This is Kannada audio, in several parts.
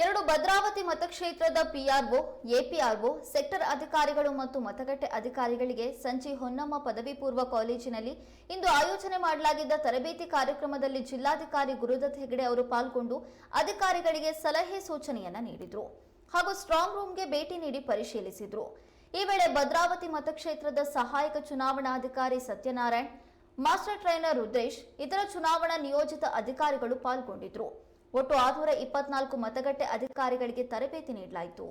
ಎರಡು ಭದ್ರಾವತಿ ಮತಕ್ಷೇತ್ರದ ಪಿಆರ್ಒ, ಎಪಿಆರ್ಒ, ಸೆಕ್ಟರ್ ಅಧಿಕಾರಿಗಳು ಮತ್ತು ಮತಗಟ್ಟೆ ಅಧಿಕಾರಿಗಳಿಗೆ ಸಂಚಿ ಹೊನ್ನಮ್ಮ ಪದವಿ ಪೂರ್ವ ಕಾಲೇಜಿನಲ್ಲಿ ಇಂದು ಆಯೋಜನೆ ಮಾಡಲಾಗಿದ್ದ ತರಬೇತಿ ಕಾರ್ಯಕ್ರಮದಲ್ಲಿ ಜಿಲ್ಲಾಧಿಕಾರಿ ಗುರುದತ್ ಹೆಗಡೆ ಅವರು ಪಾಲ್ಗೊಂಡು ಅಧಿಕಾರಿಗಳಿಗೆ ಸಲಹೆ ಸೂಚನೆಯನ್ನ ನೀಡಿದರು ಹಾಗೂ ಸ್ಟ್ರಾಂಗ್ ರೂಮ್ಗೆ ಭೇಟಿ ನೀಡಿ ಪರಿಶೀಲಿಸಿದರು. ಈ ವೇಳೆ ಭದ್ರಾವತಿ ಮತಕ್ಷೇತ್ರದ ಸಹಾಯಕ ಚುನಾವಣಾಧಿಕಾರಿ ಸತ್ಯನಾರಾಯಣ್, ಮಾಸ್ಟರ್ ಟ್ರೈನರ್ ರುದ್ರೇಶ್, ಇತರ ಚುನಾವಣಾ ನಿಯೋಜಿತ ಅಧಿಕಾರಿಗಳು ಪಾಲ್ಗೊಂಡಿದ್ರು. ಒಟ್ಟು ಆರುನೂರ ಇಪ್ಪತ್ನಾಲ್ಕು ಮತಗಟ್ಟೆ ಅಧಿಕಾರಿಗಳಿಗೆ ತರಬೇತಿ ನೀಡಲಾಯಿತು.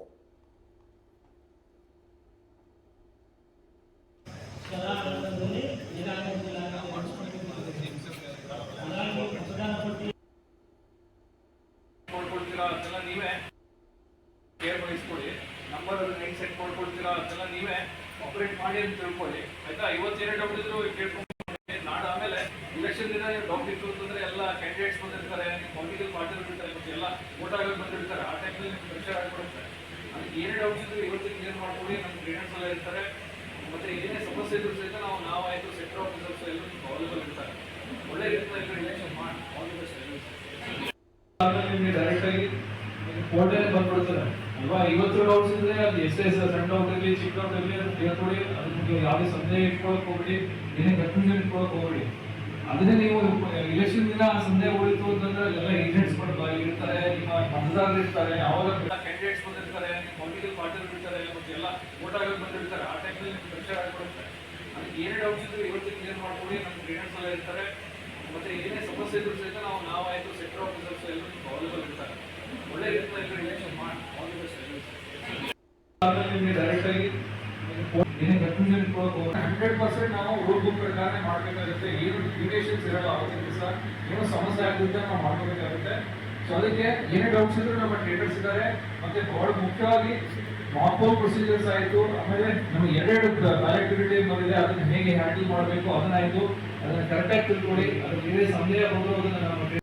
ನೀವೇ? ಆಪರೇಟ್ ಮಾಡಿ ಅಂತ ತಿಳ್ಕೊಳ್ಳಿ. ಆಯ್ತಾ? ಇವತ್ತೇನೇ ಡೌಟ್ ಇದ್ರು ಕೇಳ್ಕೊಂಡು ನಾಡ ಆಮೇಲೆ ಇಲೆಕ್ಷನ್ ದಿನ ಡೌಟ್ ಇತ್ತು ಅಂತಂದ್ರೆ ಎಲ್ಲ ಬಂದಿರ್ತಾರೆ ಪೊಲಿಟಿಕಲ್ ಪಾರ್ಟಿ ಬಿಡ್ತಾರೆ ಮತ್ತೆ ಎಲ್ಲ ವೋಟ್ ಆಗೋದು ಬಂದಿರ್ತಾರೆ ಆ ಟೈಮಲ್ಲಿ ಪ್ರೆಷರ್ ಆಗ್ಬಿಡುತ್ತೆ. ಅದಕ್ಕೆ ಏನೇ ಡೌಟ್ಸ್ ಇದ್ರೆ ಇವತ್ತು ಕ್ಲಿಯರ್ ಮಾಡ್ಕೊಳ್ಳಿ ನಮ್ಮ ಟ್ರೈನರ್ಸ್ ಎಲ್ಲ ಇರ್ತಾರೆ. ಮತ್ತೆ ಏನೇ ಸಮಸ್ಯೆ ಇದ್ರು ಸಹಿತ ನಾವು ಆಯಿತು ಸೆಕ್ಟರ್ ಆಫೀಸರ್ಸ್ ಎಲ್ಲ ಅವೈಲೇಬಲ್ ಇರ್ತಾರೆ. ಒಳ್ಳೆ ರೀತಿಯಲ್ಲಿ ರಿಲೇಷನ್ ಮಾಡಿ ಆಲ್ ದಿ ಬೆಸ್ಟ್ ನಿಮ್ಗೆ ಬಂದ್ಬಿಡ್ತಾರೆ. ಅಲ್ವಾ? ಇವತ್ತು ಡೌಟ್ಸ್ ಇದ್ರೆ ಅದು ಎಷ್ಟೇ ಸಣ್ಣ ಔಟ್ ಇರಲಿ ಚಿಕ್ಕ ಡೌಟ್ ಇರಲಿ ಅದು ತಿಳ್ಕೊಳ್ಳಿ ಅದಕ್ಕೆ ಯಾವುದೇ ಸಂದೇಹ ಇಟ್ಕೊಳಕ್ ಹೋಗ್ಬಿಡಿ, ಏನೇ ಕನ್ಫ್ಯೂಷನ್ ಇಟ್ಕೊಳಕ್ ಹೋಗ್ಬಿಡಿ. ಅದನ್ನೇ ನೀವು ಇಲೆಕ್ಷನ್ ದಿನ ಸಂಜೆ ಉಳಿತು ಅಂತಂದ್ರೆ ಎಲ್ಲ ಏಜೆಂಟ್ಸ್ ಇರ್ತಾರೆ, ನಿಮ್ಮ ಮತದಾರರು ಇರ್ತಾರೆ, ಯಾವಾಗ ಕ್ಯಾಂಡಿಡೇಟ್ಸ್ ಬಂದಿರ್ತಾರೆ ಪೊಲಿಟಿಕಲ್ ಪಾರ್ಟಿ ಇರ್ತಾರೆ, ಮತ್ತೆ ಎಲ್ಲ ವೋಟ್ ಆಗೋದು ಬಂದಿರ್ತಾರೆ, ಆ ಟೈಮಲ್ಲಿ ಪ್ರೆಷರ್ ಆಗ್ಬಿಡುತ್ತೆ. ಅದಕ್ಕೆ ಏನೇ ಡೌಟ್ಸ್ ಇದ್ರೆ ಇವತ್ತು ಕ್ಲಿಯರ್ ಮಾಡ್ಕೊಳ್ಳಿ ನಮ್ಮ ಟ್ರೈನರ್ಸ್ ಎಲ್ಲ ಇರ್ತಾರೆ. ಮತ್ತೆ ಏನೇ ಸಮಸ್ಯೆ ಇದ್ರು ಸಹಿತ ನಾವು ನಾವಾಯ್ತು ಸೆಕ್ಟರ್ ಆಫೀಸರ್ಸ್ ಎಲ್ಲ ಅವೈಲೇಬಲ್ ಇರ್ತಾರೆ. ಒಳ್ಳೆ ಇರ್ತಾರೆ ಇಲೆಕ್ಷನ್ ಮಾಡಿ ಆಲ್ ದಿ ಬೆಸ್ಟ್ ನಿಮಗೆ ಡೈರೆಕ್ಟ್ ಆಗಿ ಏನೇ ಕನ್ಫ್ಯೂಷನ್ ಇಟ್ಕೊಳಕ್ ಹಂಡ್ರೆಡ್ ಪರ್ಸೆಂಟ್ ನಾವು ರೂಲ್ ಬುಕ್ ಪ್ರಕಾರ ಮಾಡಬೇಕಾಗುತ್ತೆ. ಏನು ಡಿವಿಯೇಷನ್ಸ್ ಇರಲ್ಲ, ಅವತ್ತಿನ ಸರ್ ಏನೋ ಸಮಸ್ಯೆ ಆಗುತ್ತೆ ನಾವು ಮಾಡ್ಕೋಬೇಕಾಗುತ್ತೆ ಸೊ ಅದಕ್ಕೆ ಏನೇ ಡೌಟ್ಸ್ ಇದ್ರು ನಮ್ಮ ಟ್ರೇಡರ್ಸ್ ಇದ್ದಾರೆ. ಮತ್ತೆ ಬಹಳ ಮುಖ್ಯವಾಗಿ ಮಾಪೋಲ್ ಪ್ರೊಸೀಜರ್ಸ್ ಆಯಿತು. ಆಮೇಲೆ ನಮಗೆ ಎರಡೆರಡು ಬ್ಯಾಲೆಟ್ ಬಂದಿದೆ, ಅದನ್ನ ಹೇಗೆ ಹ್ಯಾಂಡಲ್ ಮಾಡಬೇಕು ಅದನ್ನಾಯಿತು ಅದನ್ನ ಕರೆಕ್ಟಾಗಿ ತಿಳ್ಕೊಳ್ಳಿ. ಅದಕ್ಕೆ ಸಂದೇಹ ಬಂದರೂ ಅದನ್ನ ನಮ್ಮ